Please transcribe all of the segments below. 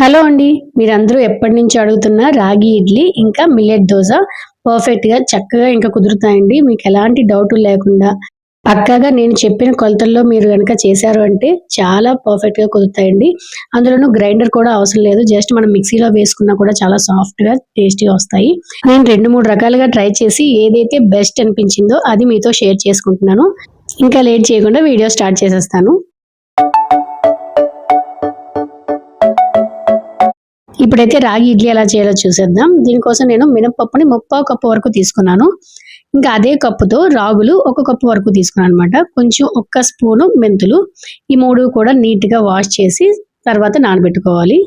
Hello అండి. మీరందరూ ఎప్పటి నుంచి అడుగుతున్న రాగి ఇడ్లీ ఇంకా మిల్లెట్ దోశ పర్ఫెక్ట్గా చక్కగా ఇంకా కుదురుతాయండి. మీకు ఎలాంటి డౌట్ లేకుండా. పక్కాగా నేను చెప్పిన కొలతల్లో మీరు కనుక చేశారు అంటే చాలా పర్ఫెక్ట్గా కుదురుతాయండి. అందులోనూ గ్రైండర్ కూడా అవసరం లేదు. జస్ట్ మనం మిక్సీలో వేసుకున్నా కూడా చాలా సాఫ్ట్గా టేస్టీగా వస్తాయి. నేను రెండు మూడు రకాలుగా ట్రై చేసి ఏదైతే బెస్ట్ అనిపించిందో అది మీతో షేర్ చేసుకుంటున్నాను. ఇంకా లేట్ చేయకుండా వీడియో స్టార్ట్ చేసేస్తాను. ఇప్పుడైతే రాగి ఇడ్లీ ఎలా చేయాలో చూసేద్దాం. దీనికోసం నేను మినపప్పుని ముప్పావు కప్పు వరకు తీసుకున్నాను. ఇంకా అదే కప్పుతో రాగులు ఒక కప్పు వరకు తీసుకున్నాను అనమాట కొంచెం ఒక్క స్పూను మెంతులు ఈ మూడు కూడా నీట్గా వాష్ చేసి తర్వాత నానబెట్టుకోవాలి.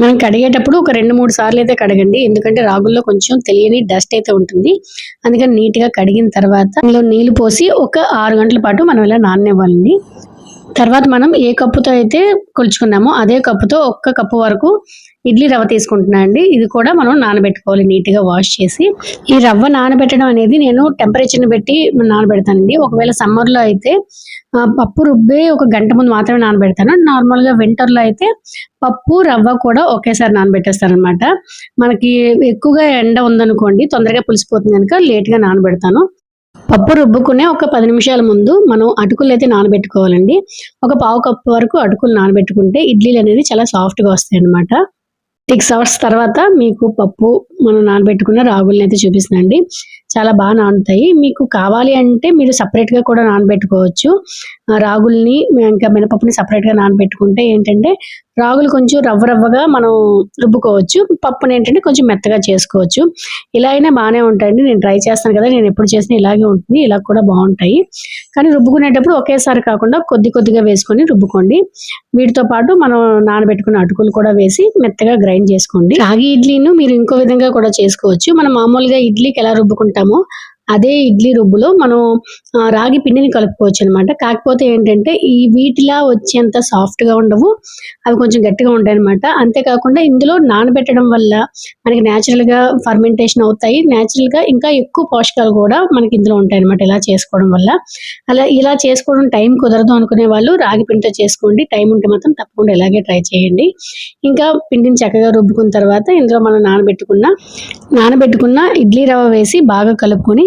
మనం కడిగేటప్పుడు ఒక రెండు మూడు సార్లు అయితే కడగండి. ఎందుకంటే రాగుల్లో కొంచెం తెలియని డస్ట్ అయితే ఉంటుంది. అందుకని నీట్గా కడిగిన తర్వాత అందులో నీళ్ళు పోసి ఒక ఆరు గంటల పాటు మనం ఇలా నాననివ్వాలండి. తర్వాత మనం ఏ కప్పుతో అయితే కొలుచుకున్నామో అదే కప్పుతో ఒక్క కప్పు వరకు ఇడ్లీ రవ్వ తీసుకుంటున్నా అండి. ఇది కూడా మనం నానబెట్టుకోవాలి నీట్గా వాష్ చేసి. ఈ రవ్వ నానబెట్టడం అనేది నేను టెంపరేచర్ని బట్టి నానబెడతానండి. ఒకవేళ సమ్మర్లో అయితే పప్పు రుబ్బే ఒక గంట ముందు మాత్రమే నానబెడతాను. నార్మల్గా వింటర్లో వింటర్లో అయితే పప్పు రవ్వ కూడా ఒకేసారి నానబెట్టేస్తాను అనమాట మనకి ఎక్కువగా ఎండ ఉందనుకోండి తొందరగా పులిసిపోతుంది కనుక లేట్గా నానబెడతాను. పప్పు రుబ్బుకునే ఒక పది నిమిషాల ముందు మనం అటుకులు అయితే నానబెట్టుకోవాలండి. ఒక పావు కప్పు వరకు అటుకులు నానబెట్టుకుంటే ఇడ్లీలు అనేది చాలా సాఫ్ట్గా వస్తాయి అన్నమాట సిక్స్ అవర్స్ తర్వాత మీకు పప్పు మనం నానబెట్టుకున్న రాగుల్ని అయితే చూపిస్తున్నాండి చాలా బాగా నానుతాయి. మీకు కావాలి అంటే మీరు సపరేట్గా గా కూడా నానబెట్టుకోవచ్చు. రాగుల్ని ఇంకా మినపప్పుని సపరేట్గా గా నానబెట్టుకుంటే ఏంటంటే రాగులు కొంచెం రవ్వ రవ్వగా మనం రుబ్బుకోవచ్చు. పప్పుని ఏంటంటే కొంచెం మెత్తగా చేసుకోవచ్చు. ఇలా అయినా బాగానే ఉంటాయండి. నేను ట్రై చేస్తాను కదా నేను ఎప్పుడు చేసినా ఇలాగే ఉంటుంది. ఇలా కూడా బాగుంటాయి. కానీ రుబ్బుకునేటప్పుడు ఒకేసారి కాకుండా కొద్ది కొద్దిగా వేసుకొని రుబ్బుకోండి. వీటితో పాటు మనం నానబెట్టుకున్న అటుకులు కూడా వేసి మెత్తగా గ్రైండ్ చేసుకోండి. రాగి ఇడ్లీను మీరు ఇంకో విధంగా కూడా చేసుకోవచ్చు. మనం మామూలుగా ఇడ్లీకి ఎలా రుబ్బుకుంటామో అదే ఇడ్లీ రుబ్బులో మనం రాగి పిండిని కలుపుకోవచ్చు అనమాట కాకపోతే ఏంటంటే ఈ వీటిలా వచ్చేంత సాఫ్ట్గా ఉండవు. అవి కొంచెం గట్టిగా ఉంటాయి అనమాట అంతేకాకుండా ఇందులో నానబెట్టడం వల్ల మనకి న్యాచురల్గా గా ఫర్మెంటేషన్ అవుతాయి. న్యాచురల్గా గా ఇంకా ఎక్కువ పోషకాలు కూడా మనకి ఇందులో ఉంటాయి అనమాట ఇలా చేసుకోవడం వల్ల. అలా ఇలా చేసుకోవడం టైం కుదరదు అనుకునే వాళ్ళు రాగి పిండితో చేసుకోండి. టైం ఉంటే మాత్రం తప్పకుండా ఇలాగే ట్రై చేయండి. ఇంకా పిండిని చక్కగా రుబ్బుకున్న తర్వాత ఇందులో మనం నానబెట్టుకున్న నానబెట్టుకున్న ఇడ్లీ రవ్వ వేసి బాగా కలుపుకొని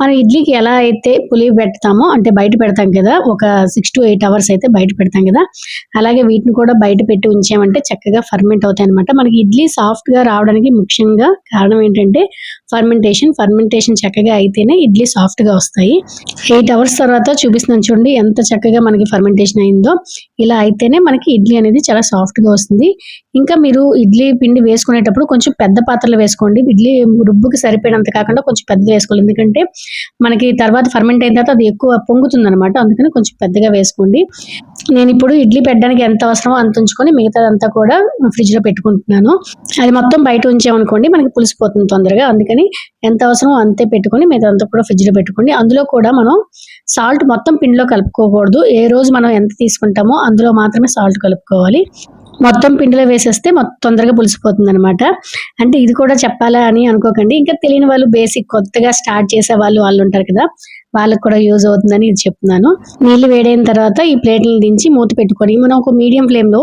మనం ఇడ్లీకి ఎలా అయితే పులి పెడతామో అంటే బయట పెడతాం కదా ఒక సిక్స్ టు ఎయిట్ అవర్స్ అయితే బయట పెడతాం కదా అలాగే వీటిని కూడా బయట పెట్టి ఉంచామంటే చక్కగా ఫర్మెంట్ అవుతాయి అనమాట మనకి ఇడ్లీ సాఫ్ట్గా రావడానికి ముఖ్యంగా కారణం ఏంటంటే ఫర్మెంటేషన్ ఫర్మెంటేషన్ చక్కగా అయితేనే ఇడ్లీ సాఫ్ట్గా వస్తాయి. ఎయిట్ అవర్స్ తర్వాత చూపిస్తున్నాను చూడండి ఎంత చక్కగా మనకి ఫర్మెంటేషన్ అయిందో. ఇలా అయితేనే మనకి ఇడ్లీ అనేది చాలా సాఫ్ట్గా వస్తుంది. ఇంకా మీరు ఇడ్లీ పిండి వేసుకునేటప్పుడు కొంచెం పెద్ద పాత్రలు వేసుకోండి. ఇడ్లీ రుబ్బుకి సరిపోయినంత కాకుండా కొంచెం పెద్దది వేసుకోవాలి. ఎందుకంటే మనకి తర్వాత ఫర్మెంట్ అయిన తర్వాత అది ఎక్కువ పొంగుతుంది అనమాట అందుకని కొంచెం పెద్దగా వేసుకోండి. నేను ఇప్పుడు ఇడ్లీ పెట్టడానికి ఎంత అవసరమో అంత ఉంచుకొని మిగతాదంతా కూడా ఫ్రిడ్జ్లో పెట్టుకుంటున్నాను. అది మొత్తం బయట ఉంచామనుకోండి మనకి పులిసిపోతుంది తొందరగా. అందుకని ఎంత అవసరమో అంతే పెట్టుకొని మిగతాదంతా కూడా ఫ్రిడ్జ్లో పెట్టుకోండి. అందులో కూడా మనం సాల్ట్ మొత్తం పిండిలో కలుపుకోకూడదు. ఏ రోజు మనం ఎంత తీసుకుంటామో అందులో మాత్రమే సాల్ట్ కలుపుకోవాలి. మొత్తం పిండిలో వేసేస్తే మొత్తం తొందరగా పులిసిపోతుంది అనమాట అంటే ఇది కూడా చెప్పాలా అని అనుకోకండి. ఇంకా తెలియని వాళ్ళు బేసిక్ కొత్తగా స్టార్ట్ చేసే వాళ్ళు వాళ్ళు ఉంటారు కదా వాళ్ళకి కూడా యూజ్ అవుతుందని ఇది చెప్తున్నాను. నీళ్ళు వేడైన తర్వాత ఈ ప్లేట్లను దించి మూత పెట్టుకొని మనం ఒక మీడియం ఫ్లేమ్లో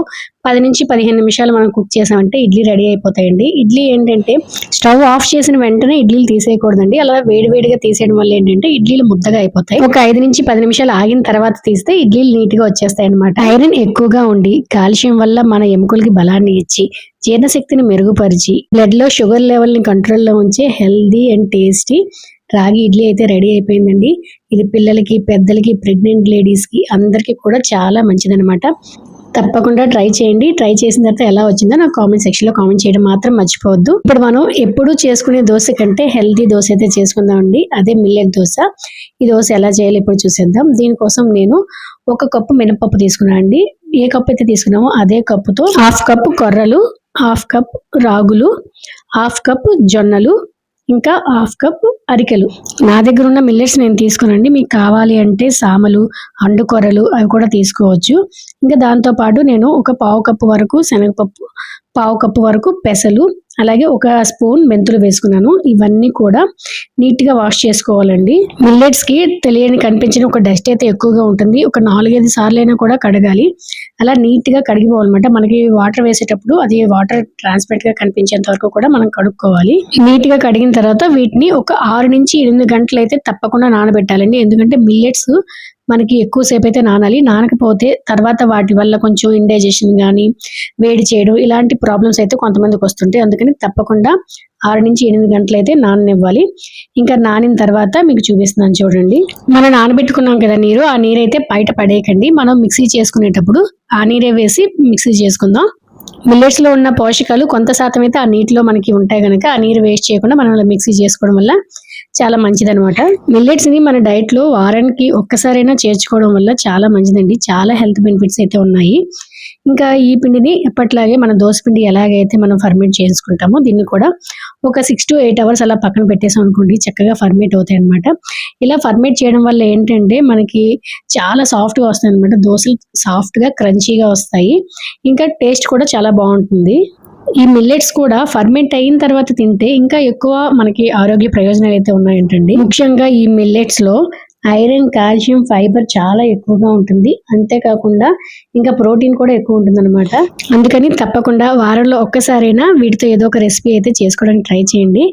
పది నుంచి పదిహేను నిమిషాలు మనం కుక్ చేసామంటే ఇడ్లీ రెడీ అయిపోతాయండి. ఇడ్లీ ఏంటంటే స్టవ్ ఆఫ్ చేసిన వెంటనే ఇడ్లీలు తీసేయకూడదండి. అలా వేడివేడిగా తీసేయడం వల్ల ఏంటంటే ఇడ్లీలు ముద్దగా అయిపోతాయి. ఒక ఐదు నుంచి పది నిమిషాలు ఆగిన తర్వాత తీస్తే ఇడ్లీలు నీట్గా వచ్చేస్తాయి అనమాట ఐరన్ ఎక్కువగా ఉండి కాల్షియం వల్ల మన ఎముకలకి బలాన్ని ఇచ్చి జీర్ణశక్తిని మెరుగుపరిచి బ్లడ్లో షుగర్ లెవెల్ని కంట్రోల్లో ఉంచే హెల్దీ అండ్ టేస్టీ రాగి ఇడ్లీ అయితే రెడీ అయిపోయిందండి. ఇది పిల్లలకి పెద్దలకి ప్రెగ్నెంట్ లేడీస్కి అందరికీ కూడా చాలా మంచిదన్నమాట. తప్పకుండా ట్రై చేయండి. ట్రై చేసిన తర్వాత ఎలా వచ్చిందో నాకు కామెంట్ సెక్షన్లో కామెంట్ చేయడం మాత్రం మర్చిపోవద్దు. ఇప్పుడు మనం ఎప్పుడు చేసుకునే దోశ కంటే హెల్తీ దోశ అయితే చేసుకుందామండి. అదే మిల్లెట్ దోశ. ఈ దోశ ఎలా చేయాలి ఇప్పుడు చూసేద్దాం. దీనికోసం నేను ఒక కప్పు మినపప్పు తీసుకున్నాను అండి. ఏ కప్పు అయితే తీసుకున్నామో అదే కప్పుతో హాఫ్ కప్ కొర్రలు హాఫ్ కప్ రాగులు హాఫ్ కప్ జొన్నలు ఇంకా హాఫ్ కప్ అరికెలు. నా దగ్గర ఉన్న మిల్లెట్స్ నేను తీసుకునండి. మీకు కావాలి అంటే సామలు అండుకొరలు అవి కూడా తీసుకోవచ్చు. ఇంకా దాంతో పాటు నేను ఒక పావు కప్పు వరకు శనగపప్పు పావు కప్పు వరకు పెసలు అలాగే ఒక స్పూన్ మెంతులు వేసుకున్నాను. ఇవన్నీ కూడా నీట్గా వాష్ చేసుకోవాలండి. మిల్లెట్స్కి తెలియని కనిపించిన ఒక డస్ట్ అయితే ఎక్కువగా ఉంటుంది. ఒక నాలుగైదు సార్లు అయినా కూడా కడగాలి. అలా నీట్గా కడిగిపోవాలన్నమాట. మనకి వాటర్ వేసేటప్పుడు అది వాటర్ ట్రాన్స్పరెంట్గా కనిపించేంత వరకు కూడా మనం కడుక్కోవాలి. నీట్గా కడిగిన తర్వాత వీటిని ఒక ఆరు నుంచి ఎనిమిది గంటలు అయితే తప్పకుండా నానబెట్టాలండి. ఎందుకంటే మిల్లెట్స్ మనకి ఎక్కువసేపు అయితే నానాలి. నానకపోతే తర్వాత వాటి వల్ల కొంచెం ఇండైజెషన్ కానీ వేడి చేయడం ఇలాంటి ప్రాబ్లమ్స్ అయితే కొంతమందికి వస్తుంటాయి. అందుకని తప్పకుండా ఆరు నుంచి ఎనిమిది గంటలు అయితే నాననివ్వాలి. ఇంకా నానిన తర్వాత మీకు చూపిస్తున్నాను చూడండి. మనం నానబెట్టుకున్నాం కదా నీరు ఆ నీరు అయితే బయట పడేయకండి. మనం మిక్సీ చేసుకునేటప్పుడు ఆ నీరే వేసి మిక్సీ చేసుకుందాం. మిల్లెట్స్లో ఉన్న పోషకాలు కొంత శాతం అయితే ఆ నీటిలో మనకి ఉంటాయి కనుక ఆ నీరు వేస్ట్ చేయకుండా మనం మిక్సీ చేసుకోవడం వల్ల చాలా మంచిదనమాట మిల్లెట్స్ని మన డైట్లో వారానికి ఒక్కసారైనా చేర్చుకోవడం వల్ల చాలా మంచిదండి. చాలా హెల్త్ బెనిఫిట్స్ అయితే ఉన్నాయి. ఇంకా ఈ పిండిని ఎప్పట్లాగే మన దోశ పిండి ఎలాగైతే మనం ఫర్మేట్ చేసుకుంటామో దీన్ని కూడా ఒక సిక్స్ టు ఎయిట్ అవర్స్ అలా పక్కన పెట్టేసాం అనుకోండి చక్కగా ఫర్మేట్ అవుతాయి అనమాట ఇలా ఫర్మేట్ చేయడం వల్ల ఏంటంటే మనకి చాలా సాఫ్ట్గా వస్తాయి అనమాట దోశలు సాఫ్ట్గా క్రంచీగా వస్తాయి. ఇంకా టేస్ట్ కూడా చాలా బాగుంటుంది. ఈ మిల్లెట్స్ కూడా ఫర్మెంట్ అయిన తర్వాత తింటే ఇంకా ఎక్కువ మనకి ఆరోగ్య ప్రయోజనాలు అయితే ఉన్నాయంటండి. ముఖ్యంగా ఈ మిల్లెట్స్లో ఐరన్ కాల్షియం ఫైబర్ చాలా ఎక్కువగా ఉంటుంది. అంతేకాకుండా ఇంకా ప్రోటీన్ కూడా ఎక్కువ ఉంటుంది అనమాట అందుకని తప్పకుండా వారంలో ఒక్కసారైనా వీటితో ఏదో ఒక రెసిపీ అయితే చేసుకోవడానికి ట్రై చేయండి.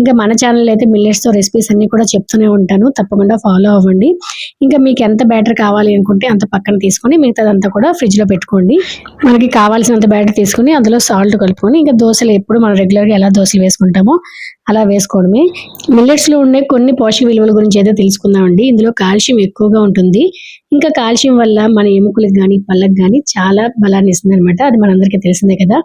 ఇంకా మన ఛానల్ అయితే మిల్లెట్స్తో రెసిపీస్ అన్ని కూడా చెప్తూనే ఉంటాను. తప్పకుండా ఫాలో అవ్వండి. ఇంకా మీకు ఎంత బ్యాటర్ కావాలి అనుకుంటే అంత పక్కన తీసుకొని మిగతాదంతా కూడా ఫ్రిడ్జ్లో పెట్టుకోండి. మనకి కావాల్సినంత బ్యాటర్ తీసుకొని అందులో సాల్ట్ కలుపుకొని ఇంకా దోశలు ఎప్పుడు మనం రెగ్యులర్గా ఎలా దోశలు వేసుకుంటామో అలా వేసుకోవడమే. మిల్లెట్స్లో ఉండే కొన్ని పోషక విలువల గురించి అయితే తెలుసుకుందామండి. ఇందులో కాల్షియం ఎక్కువగా ఉంటుంది. ఇంకా కాల్షియం వల్ల మన ఎముకలకు కానీ పళ్ళకు కానీ చాలా బలాన్ని ఇస్తుంది అనమాట అది మనందరికీ తెలిసిందే కదా.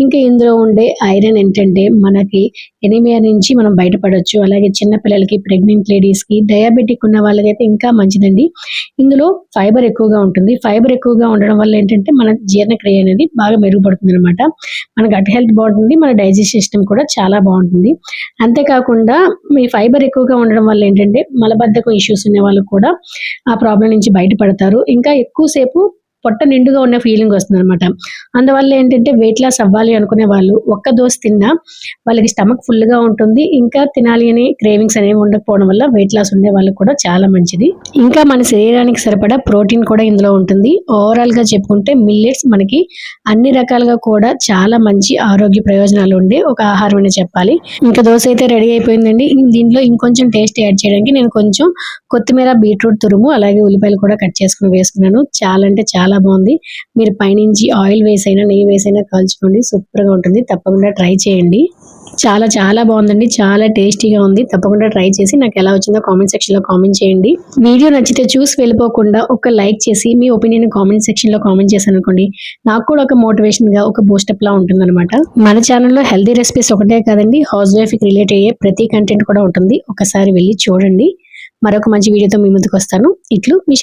ఇంకా ఇందులో ఉండే ఐరన్ ఏంటంటే మనకి ఎనిమియా నుంచి మనం బయటపడొచ్చు. అలాగే చిన్న పిల్లలకి ప్రెగ్నెంట్ లేడీస్కి డయాబెటిక్ ఉన్న వాళ్ళకైతే ఇంకా మంచిదండి. ఇందులో ఫైబర్ ఎక్కువగా ఉంటుంది. ఫైబర్ ఎక్కువగా ఉండడం వల్ల ఏంటంటే మన జీర్ణక్రియ అనేది బాగా మెరుగుపడుతుంది అనమాట మన గట్ హెల్త్ బాగుంటుంది మన డైజెస్ట్ సిస్టమ్ కూడా చాలా బాగుంటుంది. అంతేకాకుండా మీ ఫైబర్ ఎక్కువగా ఉండడం వల్ల ఏంటంటే మలబద్ధకం ఇష్యూస్ ఉన్న వాళ్ళు కూడా ఆ ప్రాబ్లం నుంచి బయటపడతారు. ఇంకా ఎక్కువసేపు పొట్ట నిండుగా ఉన్న ఫీలింగ్ వస్తుంది అనమాట అందువల్ల ఏంటంటే వెయిట్ లాస్ అవ్వాలి అనుకునే వాళ్ళు ఒక్క దోశ తిన్నా వాళ్ళకి స్టమక్ ఫుల్గా ఉంటుంది. ఇంకా తినాలి అని క్రేవింగ్స్ అనేవి ఉండకపోవడం వల్ల వెయిట్ లాస్ ఉండే వాళ్ళకి కూడా చాలా మంచిది. ఇంకా మన శరీరానికి సరిపడా ప్రోటీన్ కూడా ఇందులో ఉంటుంది. ఓవరాల్గా చెప్పుకుంటే మిల్లెట్స్ మనకి అన్ని రకాలుగా కూడా చాలా మంచి ఆరోగ్య ప్రయోజనాలు ఉండే ఒక ఆహారం అని చెప్పాలి. ఇంకా దోశ అయితే రెడీ అయిపోయిందండి. దీంట్లో ఇంకొంచెం టేస్ట్ యాడ్ చేయడానికి నేను కొంచెం కొత్తిమీర బీట్రూట్ తురుము అలాగే ఉల్లిపాయలు కూడా కట్ చేసుకుని వేసుకున్నాను. చాలా అంటే చాలా బాగుంది. మీరు పైనుంచి ఆయిల్ వేసైనా నెయ్యి వేసైనా కాల్చుకోండి. సూపర్గా ఉంటుంది. తప్పకుండా ట్రై చేయండి. చాలా చాలా బాగుందండి. చాలా టేస్టీగా ఉంది. తప్పకుండా ట్రై చేసి నాకు ఎలా వచ్చిందో కామెంట్ సెక్షన్లో కామెంట్ చేయండి. వీడియో నచ్చితే చూసి వెళ్ళిపోకుండా ఒక లైక్ చేసి మీ ఒపీనియన్ కామెంట్ సెక్షన్లో కామెంట్ చేశాను అనుకోండి నాకు కూడా ఒక మోటివేషన్గా ఒక బూస్టప్లా ఉంటుందన్నమాట. మన ఛానల్లో హెల్దీ రెసిపీస్ ఒకటే కాదండి. హౌస్ వైఫ్కి రిలేట్ అయ్యే ప్రతి కంటెంట్ కూడా ఉంటుంది. ఒకసారి వెళ్ళి చూడండి. మరొక మంచి వీడియోతో మీ ముందుకు వస్తాను. ఇట్లు మీ